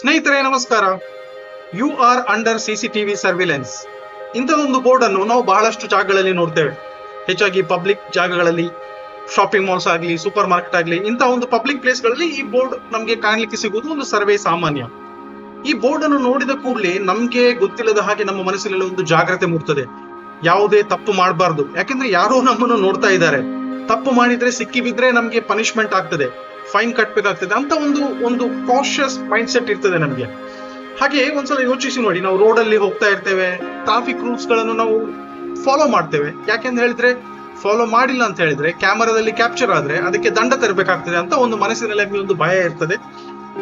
ಸ್ನೇಹಿತರೆ, ನಮಸ್ಕಾರ. You are under C C TV surveillance ಇಂಥದೊಂದು board ಅನ್ನು ನಾವು ಬಹಳಷ್ಟು ಜಾಗಗಳಲ್ಲಿ ನೋಡ್ತೇವೆ. ಹೆಚ್ಚಾಗಿ ಪಬ್ಲಿಕ್ ಜಾಗಗಳಲ್ಲಿ ಶಾಪಿಂಗ್ ಮಾಲ್ಸ್ ಆಗಲಿ ಸೂಪರ್ ಮಾರ್ಕೆಟ್ ಆಗಲಿ, ಇಂಥ ಒಂದು ಪಬ್ಲಿಕ್ ಪ್ಲೇಸ್ಗಳಲ್ಲಿ ಈ ಬೋರ್ಡ್ ನಮಗೆ ಕಾಣಲಿಕ್ಕೆ ಸಿಗುವುದು ಒಂದು ಸರ್ವೇ ಸಾಮಾನ್ಯ. ಈ ಬೋರ್ಡ್ ಅನ್ನು ನೋಡಿದ ಕೂಡಲೇ ನಮಗೆ ಗೊತ್ತಿಲ್ಲದ ಹಾಗೆ ನಮ್ಮ ಮನಸ್ಸಿನಲ್ಲಿ ಒಂದು ಜಾಗ್ರತೆ ಮೂಡ್ತದೆ. ಯಾವುದೇ ತಪ್ಪು ಮಾಡಬಾರ್ದು. ಯಾಕೆಂದ್ರೆ ಯಾರೋ ನಮ್ಮನ್ನು ನೋಡ್ತಾ ಇದ್ದಾರೆ. ತಪ್ಪು ಮಾಡಿದ್ರೆ ಸಿಕ್ಕಿ ಬಿದ್ರೆ ನಮಗೆ ಪನಿಷ್ಮೆಂಟ್ ಆಗ್ತದೆ. ಫೈನ್ ಕಟ್ಬೇಕಾಗ್ತದೆ ಅಂತ ಒಂದು ಒಂದು ಕಾಶಿಯಸ್ ಮೈಂಡ್ ಸೆಟ್ ಇರ್ತದೆ ನಮಗೆ. ಹಾಗೆ ಒಂದ್ಸಲ ಯೋಚಿಸಿ ನೋಡಿ, ನಾವು ರೋಡ್ ಅಲ್ಲಿ ಹೋಗ್ತಾ ಇರ್ತೇವೆ ಟ್ರಾಫಿಕ್ ರೂಲ್ಸ್ಗಳನ್ನು ನಾವು ಫಾಲೋ ಮಾಡ್ತೇವೆ. ಯಾಕೆಂತ ಹೇಳಿದ್ರೆ ಫಾಲೋ ಮಾಡಿಲ್ಲ ಅಂತ ಹೇಳಿದ್ರೆ, ಕ್ಯಾಮರಾದಲ್ಲಿ ಕ್ಯಾಪ್ಚರ್ ಆದ್ರೆ ಅದಕ್ಕೆ ದಂಡ ತರಬೇಕಾಗ್ತದೆ ಅಂತ ಒಂದು ಮನಸ್ಸಿನಲ್ಲಿ ಒಂದು ಭಯ ಇರ್ತದೆ.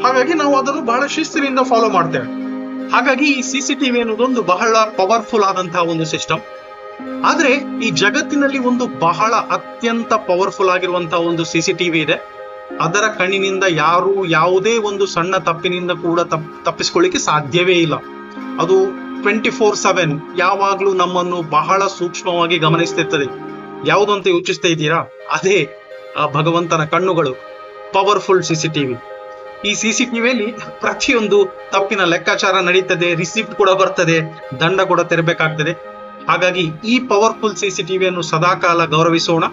ಹಾಗಾಗಿ ನಾವು ಅದನ್ನು ಬಹಳ ಶಿಸ್ತಿನಿಂದ ಫಾಲೋ ಮಾಡ್ತೇವೆ. ಹಾಗಾಗಿ ಈ ಸಿ ಸಿ ಟಿವಿ ಅನ್ನೋದೊಂದು ಬಹಳ ಪವರ್ಫುಲ್ ಆದಂತಹ ಒಂದು ಸಿಸ್ಟಮ್ ಆದ್ರೆ ಈ ಜಗತ್ತಿನಲ್ಲಿ ಒಂದು ಬಹಳ ಅತ್ಯಂತ ಪವರ್ಫುಲ್ ಆಗಿರುವಂತಹ ಒಂದು ಸಿ ಸಿ ಟಿವಿ ಇದೆ. ಅದರ ಕಣ್ಣಿನಿಂದ ಯಾರು ಯಾವುದೇ ಒಂದು ಸಣ್ಣ ತಪ್ಪಿನಿಂದ ಕೂಡ ತಪ್, ತಪ್ಪಿಸ್ಕೊಳ್ಳಿಕ್ಕೆ ಸಾಧ್ಯವೇ ಇಲ್ಲ. ಅದು ಟ್ವೆಂಟಿ ಫೋರ್ ಸೆವೆನ್ ಯಾವಾಗ್ಲೂ ನಮ್ಮನ್ನು ಬಹಳ ಸೂಕ್ಷ್ಮವಾಗಿ ಗಮನಿಸ್ತಿರ್ತದೆ. ಅಂತ ಯೋಚಿಸ್ತಾ ಇದ್ದೀರಾ? ಅದೇ, ಆ ಭಗವಂತನ ಕಣ್ಣುಗಳು ಪವರ್ಫುಲ್ ಸಿ ಸಿ ಟಿವಿ ಈ ಸಿ ಸಿ ಟಿವಿಯಲ್ಲಿ ಪ್ರತಿಯೊಂದು ತಪ್ಪಿನ ಲೆಕ್ಕಾಚಾರ ನಡೀತದೆ ರಿಸಿಪ್ಟ್ ಕೂಡ ಬರ್ತದೆ, ದಂಡ ಕೂಡ ತೆರಬೇಕಾಗ್ತದೆ. ಹಾಗಾಗಿ ಈ ಪವರ್ಫುಲ್ ಸಿ ಸಿ ಟಿವಿಯನ್ನು ಸದಾಕಾಲ ಗೌರವಿಸೋಣ.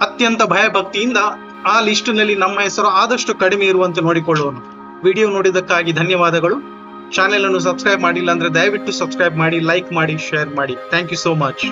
ಅತ್ಯಂತ ಭಯಭಕ್ತಿಯಿಂದ ಆ ಲಿಸ್ಟ್ನಲ್ಲಿ ನಮ್ಮ ಹೆಸರು ಆದಷ್ಟು ಕಡಿಮೆ ಇರುವಂತೆ ನೋಡಿಕೊಳ್ಳೋಣ. ವಿಡಿಯೋ ನೋಡಿದ್ದಕ್ಕಾಗಿ ಧನ್ಯವಾದಗಳು. ಚಾನೆಲ್ ಅನ್ನು ಸಬ್ಸ್ಕ್ರೈಬ್ ಮಾಡಿಲ್ಲ ಅಂದ್ರೆ ದಯವಿಟ್ಟು ಸಬ್ಸ್ಕ್ರೈಬ್ ಮಾಡಿ, ಲೈಕ್ ಮಾಡಿ, ಶೇರ್ ಮಾಡಿ. Thank you so much.